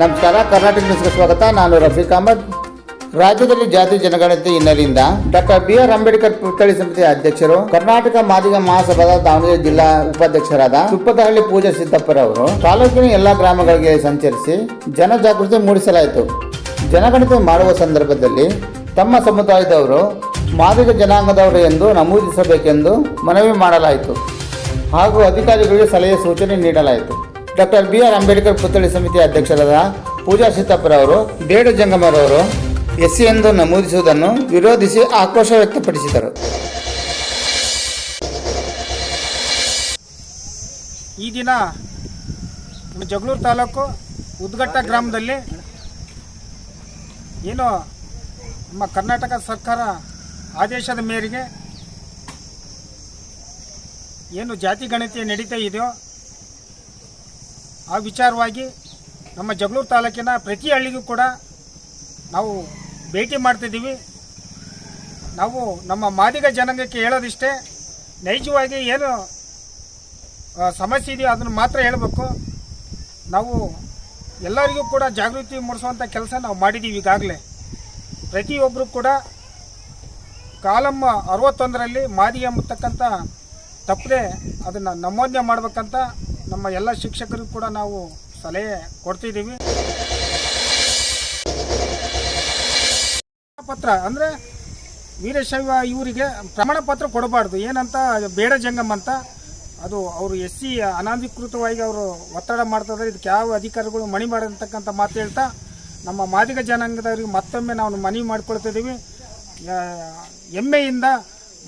ನಮಸ್ಕಾರ, ಕರ್ನಾಟಕ ನ್ಯೂಸ್ಗೆ ಸ್ವಾಗತ. ನಾನು ರಫೀಕ್ ಅಹಮದ್. ರಾಜ್ಯದಲ್ಲಿ ಜಾತಿ ಜನಗಣತಿ ಹಿನ್ನೆಲೆಯಿಂದ ಡಾಕ್ಟರ್ ಬಿ ಆರ್ ಅಂಬೇಡ್ಕರ್ ಪುತ್ಥಳಿ ಸಮಿತಿಯ ಅಧ್ಯಕ್ಷರು, ಕರ್ನಾಟಕ ಮಾದಿಗ ಮಹಾಸಭಾದ ದಾವಣಗೆರೆ ಜಿಲ್ಲಾ ಉಪಾಧ್ಯಕ್ಷರಾದ ತುಪ್ಪದಹಳ್ಳಿ ಪೂಜಾ ಸಿದ್ದಪ್ಪರವರು ತಾಲೂಕಿನ ಎಲ್ಲಾ ಗ್ರಾಮಗಳಿಗೆ ಸಂಚರಿಸಿ ಜನಜಾಗೃತಿ ಮೂಡಿಸಲಾಯಿತು. ಜನಗಣತಿ ಮಾಡುವ ಸಂದರ್ಭದಲ್ಲಿ ತಮ್ಮ ಸಮುದಾಯದವರು, ಮಾದಿಗ ಜನಾಂಗದವರು ಎಂದು ನಮೂದಿಸಬೇಕೆಂದು ಮನವಿ ಮಾಡಲಾಯಿತು. ಹಾಗೂ ಅಧಿಕಾರಿಗಳಿಗೆ ಸಲಹೆ ಸೂಚನೆ ನೀಡಲಾಯಿತು. ಡಾಕ್ಟರ್ ಬಿ ಆರ್ ಅಂಬೇಡ್ಕರ್ ಪುತ್ಥಳಿ ಸಮಿತಿ ಅಧ್ಯಕ್ಷರಾದ ಪೂಜಾ ಸಿದ್ದಪ್ಪರವರು ಬೇಡು ಜಂಗಮರವರು ಎಸ್ಸಿ ಎಂದು ನಮೂದಿಸುವುದನ್ನು ವಿರೋಧಿಸಿ ಆಕ್ರೋಶ ವ್ಯಕ್ತಪಡಿಸಿದರು. ಈ ದಿನ ಜಗಳೂರು ತಾಲೂಕು ಉದ್ಗಟ್ಟ ಗ್ರಾಮದಲ್ಲಿ ಏನು ನಮ್ಮ ಕರ್ನಾಟಕ ಸರ್ಕಾರ ಆದೇಶದ ಮೇರೆಗೆ ಏನು ಜಾತಿ ಗಣತಿ ನಡೀತಾ ಇದೆಯೋ ಆ ವಿಚಾರವಾಗಿ ನಮ್ಮ ಜಗಳೂರು ತಾಲೂಕಿನ ಪ್ರತಿ ಹಳ್ಳಿಗೂ ಕೂಡ ನಾವು ಭೇಟಿ ಮಾಡ್ತಿದ್ದೀವಿ. ನಾವು ನಮ್ಮ ಮಾದಿಗ ಜನಾಂಗಕ್ಕೆ ಹೇಳೋದಿಷ್ಟೇ, ನೈಜವಾಗಿ ಏನು ಸಮಸ್ಯೆ ಇದೆಯೋ ಅದನ್ನು ಮಾತ್ರ ಹೇಳಬೇಕು. ನಾವು ಎಲ್ಲರಿಗೂ ಕೂಡ ಜಾಗೃತಿ ಮೂಡಿಸುವಂಥ ಕೆಲಸ ನಾವು ಮಾಡಿದ್ದೀವಿ ಈಗಾಗಲೇ. ಪ್ರತಿಯೊಬ್ಬರು ಕೂಡ ಕಾಲಮ್ಮ ಅರವತ್ತೊಂದರಲ್ಲಿ ಮಾದಿ ಎಂಬತಕ್ಕಂಥ ತಪ್ಪದೆ ಅದನ್ನು ನಮೂದನೆ ಮಾಡ್ಬೇಕಂತ ನಮ್ಮ ಎಲ್ಲ ಶಿಕ್ಷಕರಿಗೂ ಕೂಡ ನಾವು ಸಲಹೆ ಕೊಡ್ತಿದ್ದೀವಿ. ಪತ್ರ ಅಂದರೆ ವೀರಶೈವ ಇವರಿಗೆ ಪ್ರಮಾಣ ಪತ್ರ ಕೊಡಬಾರ್ದು. ಏನಂತ ಬೇಡ ಜಂಗಮ್ ಅಂತ ಅದು ಅವರು ಎಸ್ ಸಿ ಅನಾಧಿಕೃತವಾಗಿ ಅವರು ಒತ್ತಡ ಮಾಡ್ತಾರೆ ಇದಕ್ಕೆ ಯಾವ ಅಧಿಕಾರಿಗಳು ಮಣಿ ಮಾಡತಕ್ಕಂಥ ಮಾತು ಹೇಳ್ತಾ ನಮ್ಮ ಮಾದಿಗ ಜನಾಂಗದವ್ರಿಗೆ ಮತ್ತೊಮ್ಮೆ ನಾವು ಮನವಿ ಮಾಡ್ಕೊಳ್ತಿದ್ದೀವಿ. ಎಮ್ಮೆಯಿಂದ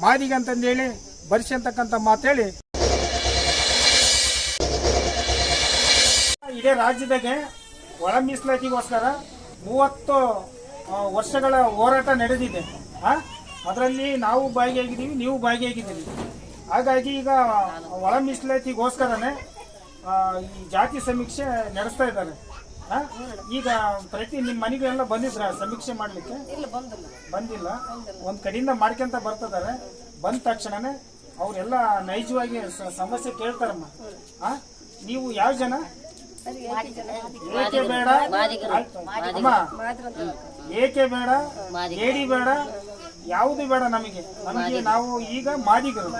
ಮಾದಿಗ ಅಂತಂದೇಳಿ ಬರ್ಸಿ ಅಂತಕ್ಕಂಥ ಮಾತು ಇದೇ ರಾಜ್ಯದಾಗೆ ಒಳ ಮೀಸಲಾತಿಗೋಸ್ಕರ ಮೂವತ್ತು ವರ್ಷಗಳ ಹೋರಾಟ ನಡೆದಿದೆ. ಅದರಲ್ಲಿ ನಾವು ಭಾಗಿಯಾಗಿದ್ದೀವಿ ನೀವು ಭಾಗಿಯಾಗಿದ್ದೀವಿ ಹಾಗಾಗಿ ಈಗ ಒಳ ಮೀಸಲಾತಿಗೋಸ್ಕರನೇ ಈ ಜಾತಿ ಸಮೀಕ್ಷೆ ನಡೆಸ್ತಾ ಇದ್ದಾರೆ? ಈಗ ಪ್ರತಿ ನಿಮ್ಮ ಮನೆಗೆಲ್ಲ ಬಂದಿದ್ರ ಸಮೀಕ್ಷೆ ಮಾಡಲಿಕ್ಕೆ? ಬಂದಿಲ್ಲ. ಒಂದು ಕಡೆಯಿಂದ ಮಾಡ್ಕೊಂತ ಬರ್ತಿದ್ದಾರೆ. ಬಂದ ತಕ್ಷಣನೇ ಅವರೆಲ್ಲ ನೈಜವಾಗಿ ಸಮಸ್ಯೆ ಕೇಳ್ತಾರಮ್ಮ? ನೀವು ಯಾವ ಜನ? ಏಕೆ ಬೇಡ. ಅಮ್ಮ ಏಕೆ ಬೇಡ? ಏಡಿ ಬೇಡ? ಯಾವುದು ಬೇಡ ನಮಗೆ. ನಮಗೆ ನಾವು ಈಗ ಮಾದಿಗರು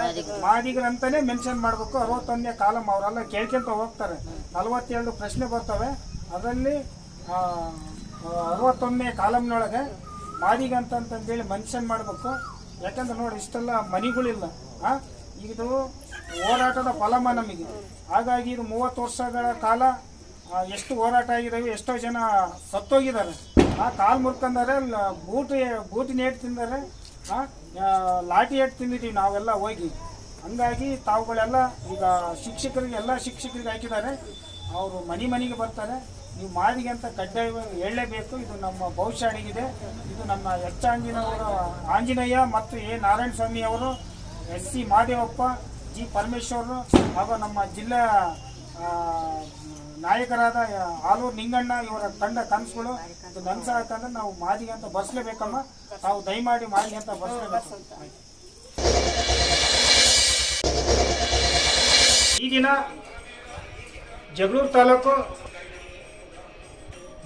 ಮಾದಿಗರು ಅಂತಾನೆ ಮೆನ್ಷನ್ ಮಾಡ್ಬೇಕು. ಅರವತ್ತೊಂದನೇ ಕಾಲಂ ಅವರೆಲ್ಲ ಕೇಳ್ಕೊಂತ ಹೋಗ್ತಾರೆ. ನಲವತ್ತೇಳು ಪ್ರಶ್ನೆ ಬರ್ತವೆ. ಅದರಲ್ಲಿ ಅರವತ್ತೊಂದನೇ ಕಾಲಂನೊಳಗೆ ಮಾದಿಗ ಅಂತಂತಂದೇಳಿ ಮೆನ್ಷನ್ ಮಾಡಬೇಕು. ಯಾಕಂದ್ರೆ ನೋಡಿ ಇಷ್ಟೆಲ್ಲ ಮನಿಗಳಿಲ್ಲ. ಆ ಇದು ಹೋರಾಟದ ಫಲಮ ನಮಗೆ. ಹಾಗಾಗಿ ಇದು ಮೂವತ್ತು ವರ್ಷಗಳ ಕಾಲ ಎಷ್ಟು ಹೋರಾಟ ಆಗಿದಾವೆ, ಎಷ್ಟೋ ಜನ ಸತ್ತೋಗಿದ್ದಾರೆ. ಆ, ಕಾಲು ಮುರ್ಕೊಂಡಾರೆ ಬೂಟಿ, ಬೂಟ್ ಬೂಟಿನ ತಿಂದರೆ ತಿಂದಾರೆ ಲಾಟಿ ಏಟ್ ತಿಂದಿದ್ದೀವಿ ನಾವೆಲ್ಲ ಹೋಗಿ. ಹಂಗಾಗಿ ತಾವುಗಳೆಲ್ಲ ಈಗ ಶಿಕ್ಷಕರಿಗೆ, ಎಲ್ಲ ಶಿಕ್ಷಕರಿಗೆ ಹಾಕಿದ್ದಾರೆ. ಅವರು ಮನೆ ಮನೆಗೆ ಬರ್ತಾರೆ. ನೀವು ಮಾದಿಗೆ ಅಂತ ಕಡ್ಡಾಯ ಹೇಳಲೇಬೇಕು. ಇದು ನಮ್ಮ ಭವಿಷ್ಯ ಅಡಗಿದೆ. ಇದು ನಮ್ಮ ಎಚ್ ಆಂಜಿನವರ ಆಂಜನೇಯ ಮತ್ತು ಎ. ನಾರಾಯಣ ಸ್ವಾಮಿ ಅವರು, ಎಸ್. ಸಿ. ಮಹಾದೇವಪ್ಪ ಜಿ. ಪರಮೇಶ್ವರರು ಹಾಗೂ ನಮ್ಮ ಜಿಲ್ಲಾ ನಾಯಕರಾದ ಆಲೂರು ನಿಂಗಣ್ಣ ಇವರ ತಂಡ ಕನಸುಗಳು. ಕನಸ ಆಯ್ತಂದ್ರೆ ನಾವು ಮಾದಿಗೆ ಅಂತ ಬರ್ಸ್ಲೇಬೇಕಮ್ಮ. ನಾವು ದಯಮಾಡಿ ಮಾದಿಗೆ ಅಂತ ಬರ್ಸ್ಲೇಬೇಕು. ಈಗಿನ ಜಗಳೂರು ತಾಲೂಕು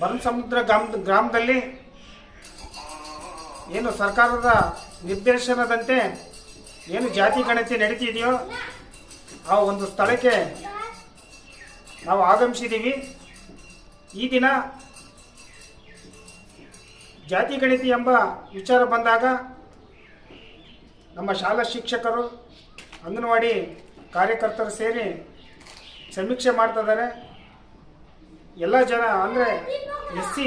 ಬನಸಮುದ್ರ ಗ್ರಾಮ ಗ್ರಾಮದಲ್ಲಿ ಏನು ಸರ್ಕಾರದ ನಿರ್ದೇಶನದಂತೆ ಏನು ಜಾತಿ ಗಣತಿ ನಡೀತಿದೆಯೋ ಆ ಒಂದು ಸ್ಥಳಕ್ಕೆ ನಾವು ಆಗಮಿಸಿದ್ದೀವಿ. ಈ ದಿನ ಜಾತಿ ಗಣಿತಿ ಎಂಬ ವಿಚಾರ ಬಂದಾಗ ನಮ್ಮ ಶಾಲಾ ಶಿಕ್ಷಕರು, ಅಂಗನವಾಡಿ ಕಾರ್ಯಕರ್ತರು ಸೇರಿ ಸಮೀಕ್ಷೆ ಮಾಡ್ತಿದ್ದಾರೆ ಎಲ್ಲ ಜನ ಅಂದರೆ ಎಸ್ ಸಿ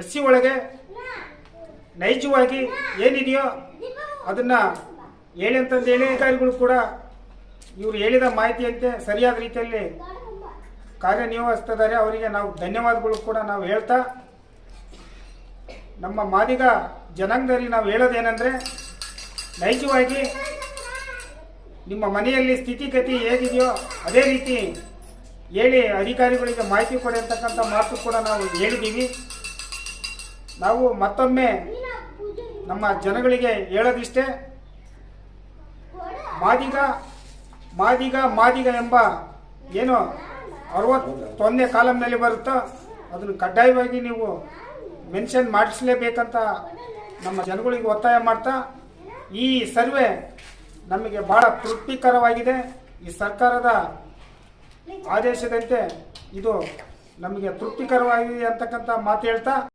ಎಸ್ ಸಿ ಒಳಗೆ ನೈಜವಾಗಿ ಏನಿದೆಯೋ ಅದನ್ನು ಹೇಳಿ ಅಂತಂದೇಳಿ ಅಧಿಕಾರಿಗಳು ಕೂಡ ಇವರು ಹೇಳಿದ ಮಾಹಿತಿಯಂತೆ ಸರಿಯಾದ ರೀತಿಯಲ್ಲಿ ಕಾರ್ಯನಿರ್ವಹಿಸ್ತಿದ್ದಾರೆ. ಅವರಿಗೆ ನಾವು ಧನ್ಯವಾದಗಳು ಕೂಡ ನಾವು ಹೇಳ್ತಾ, ನಮ್ಮ ಮಾದಿಗ ಜನಾಂಗದಲ್ಲಿ ನಾವು ಹೇಳೋದೇನೆಂದರೆ, ನೈಜವಾಗಿ ನಿಮ್ಮ ಮನೆಯಲ್ಲಿ ಸ್ಥಿತಿಗತಿ ಹೇಗಿದೆಯೋ ಅದೇ ರೀತಿ ಹೇಳಿ ಅಧಿಕಾರಿಗಳಿಗೆ ಮಾಹಿತಿ ಕೊಡಿ ಅಂತಕ್ಕಂಥ ಮಾತು ಕೂಡ ನಾವು ಹೇಳಿದ್ದೀವಿ. ನಾವು ಮತ್ತೊಮ್ಮೆ ನಮ್ಮ ಜನಗಳಿಗೆ ಹೇಳೋದಿಷ್ಟೇ, ಮಾದಿಗ ಮಾದಿಗ ಮಾದಿಗ ಎಂಬ ಏನು ಅರವತ್ತೊಂದನೇ ಕಾಲಂನಲ್ಲಿ ಬರುತ್ತೋ? ಅದನ್ನು ಕಡ್ಡಾಯವಾಗಿ ನೀವು ಮೆನ್ಷನ್ ಮಾಡಿಸಲೇಬೇಕಂತ ನಮ್ಮ ಜನಗಳಿಗೆ ಒತ್ತಾಯ ಮಾಡ್ತಾ, ಈ ಸರ್ವೆ ನಮಗೆ ಬಹಳ ತೃಪ್ತಿಕರವಾಗಿದೆ. ಈ ಸರ್ಕಾರದ ಆದೇಶದಂತೆ ಇದು ನಮಗೆ ತೃಪ್ತಿಕರವಾಗಿದೆ ಅಂತಕ್ಕಂಥ ಮಾತು ಹೇಳ್ತಾ